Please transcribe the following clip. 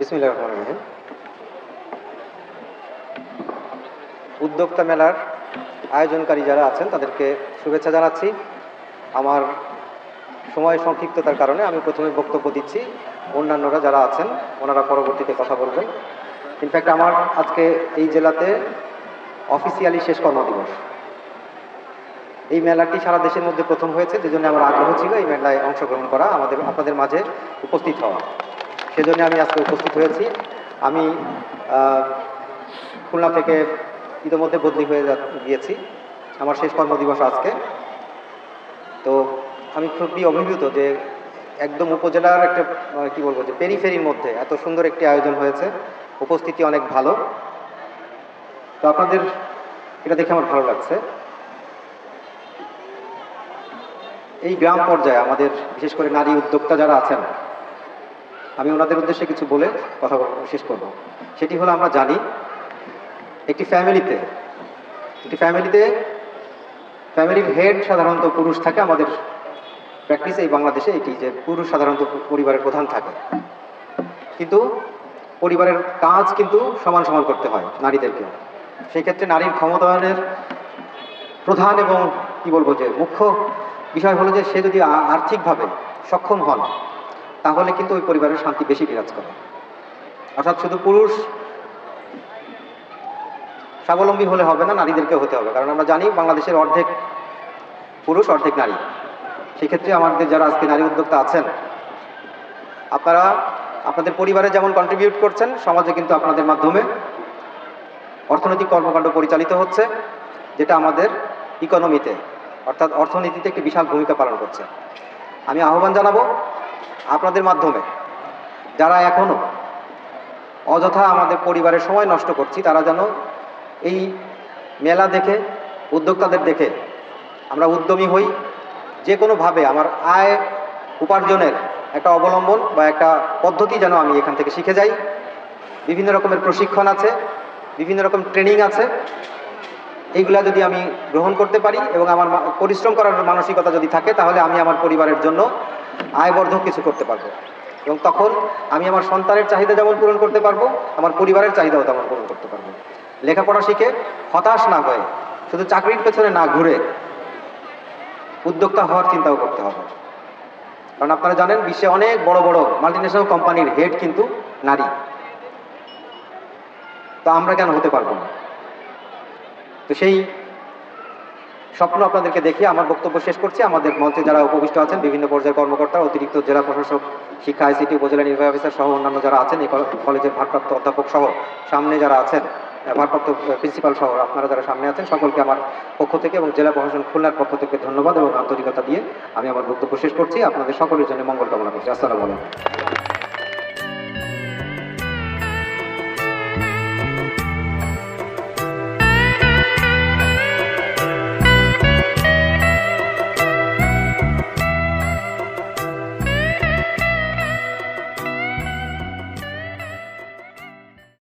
বিসমিল্লাহ উদ্যোক্তা মেলার আয়োজনকারী যারা আছেন, তাদেরকে শুভেচ্ছা জানাচ্ছি। আমার সময় সংক্ষিপ্ততার কারণে আমি প্রথমে বক্তব্য দিচ্ছি। অন্যান্যরা যারা আছেন, ওনারা পরবর্তীতে কথা বলবেন। ইনফ্যাক্ট আমার আজকে এই জেলাতে অফিসিয়ালি শেষ কর্মদিবস। এই মেলাটি সারা দেশের মধ্যে প্রথম হয়েছে যে জন্য আমার আগ্রহ ছিল এই মেলায় অংশগ্রহণ করা, আমাদের, আপনাদের মাঝে উপস্থিত হওয়া। সেজন্য আমি আজকে উপস্থিত হয়েছি। আমি খুলনা থেকে ইতিমধ্যে বদলি হয়ে গিয়েছি। আমার শেষ কর্মদিবস আজকে। তো আমি খুবই অভিভূত যে একদম উপজেলার একটা আহ, কি বলব যে পেরিফেরির মধ্যে এত সুন্দর একটি আয়োজন হয়েছে। উপস্থিতি অনেক ভালো। তো আপনাদের এটা দেখে আমার ভালো লাগছে। এই গ্রাম পর্যায়ে আমাদের বিশেষ করে নারী উদ্যোক্তা যারা আছেন আমি ওনাদের উদ্দেশ্যে কিছু বলে কথা শেষ করব। সেটি হলো আমরা জানি একটি ফ্যামিলিতে একটি ফ্যামিলিতে, ফ্যামিলির হেড সাধারণত পুরুষ থাকে, আমাদের প্র্যাকটিস এই বাংলাদেশে এটি যে পুরুষ সাধারণত পরিবারের প্রধান থাকে। কিন্তু পরিবারের কাজ কিন্তু সমান সমান করতে হয় নারীদেরকে। সেই ক্ষেত্রে নারীর ক্ষমতায়নের প্রধান এবং কি বলব যে মুখ্য বিষয় হলো যে সে যদি আর্থিকভাবে সক্ষম হন তাহলে কিন্তু ওই পরিবারের শান্তি বেশি বিরাজ করে। অর্থাৎ শুধু পুরুষ স্বাবলম্বী হলে হবে না নারীদেরকে হতে হবে। কারণ আমরা জানি বাংলাদেশের অর্ধেক পুরুষ, অর্ধেক নারী। সেক্ষেত্রে আমাদের যারা আজকে নারী উদ্যোক্তা আছেন, আপনারা, আপনাদের পরিবারে যেমন কন্ট্রিবিউট করছেন, সমাজে কিন্তু আপনাদের মাধ্যমে অর্থনৈতিক কর্মকাণ্ড পরিচালিত হচ্ছে, যেটা আমাদের ইকোনমিতে অর্থাৎ অর্থনীতিতে একটি বিশাল ভূমিকা পালন করছে। আমি আহ্বান জানাব আপনাদের মাধ্যমে, যারা এখনও অযথা আমাদের পরিবারের সময় নষ্ট করছি, তারা যেন এই মেলা দেখে, উদ্যোক্তাদের দেখে আমরা উদ্যমী হই। যে কোনোভাবে আমার আয় উপার্জনের একটা অবলম্বন বা একটা পদ্ধতি যেন আমি এখান থেকে শিখে যাই। বিভিন্ন রকমের প্রশিক্ষণ আছে, বিভিন্ন রকম ট্রেনিং আছে। এইগুলা যদি আমি গ্রহণ করতে পারি এবং আমার পরিশ্রম করার মানসিকতা যদি থাকে, তাহলে আমি আমার পরিবারের জন্য আয়বর্ধক কিছু করতে পারব। এবং তখন আমি আমার সন্তানের চাহিদা যেমন পূরণ করতে পারব, আমার পরিবারের চাহিদাও তেমন পূরণ করতে পারব। লেখাপড়া শিখে হতাশ না হয়ে, শুধু চাকরির পেছনে না ঘুরে উদ্যোক্তা হওয়ার চিন্তাও করতে হবে। কারণ আপনারা জানেন, বিশ্বে অনেক বড় বড় মাল্টিন্যাশনাল কোম্পানির হেড কিন্তু নারী। তো আমরা কেন হতে পারব না? তো সেই স্বপ্ন আপনাদেরকে দেখে আমার বক্তব্য শেষ করছি। আমাদের মঞ্চে যারা উপবিষ্ট আছেন, বিভিন্ন পর্যায়ের কর্মকর্তা, অতিরিক্ত জেলা প্রশাসক, শিক্ষা, আইসিটি, উপজেলা নির্বাহী অফিসার সহ অন্যান্য যারা আছেন, এই কল- কলেজের ভারপ্রাপ্ত অধ্যাপক সহ সামনে যারা আছেন ভারপ্রাপ্ত প্রিন্সিপাল সহ আপনারা যারা সামনে আছেন, সকলকে আমার পক্ষ থেকে এবং জেলা প্রশাসন খুলনার পক্ষ থেকে ধন্যবাদ এবং আন্তরিকতা দিয়ে আমি আমার বক্তব্য শেষ করছি। আপনাদের সকলের জন্য মঙ্গল কামনা করছি। আসসালামু আলাইকুম।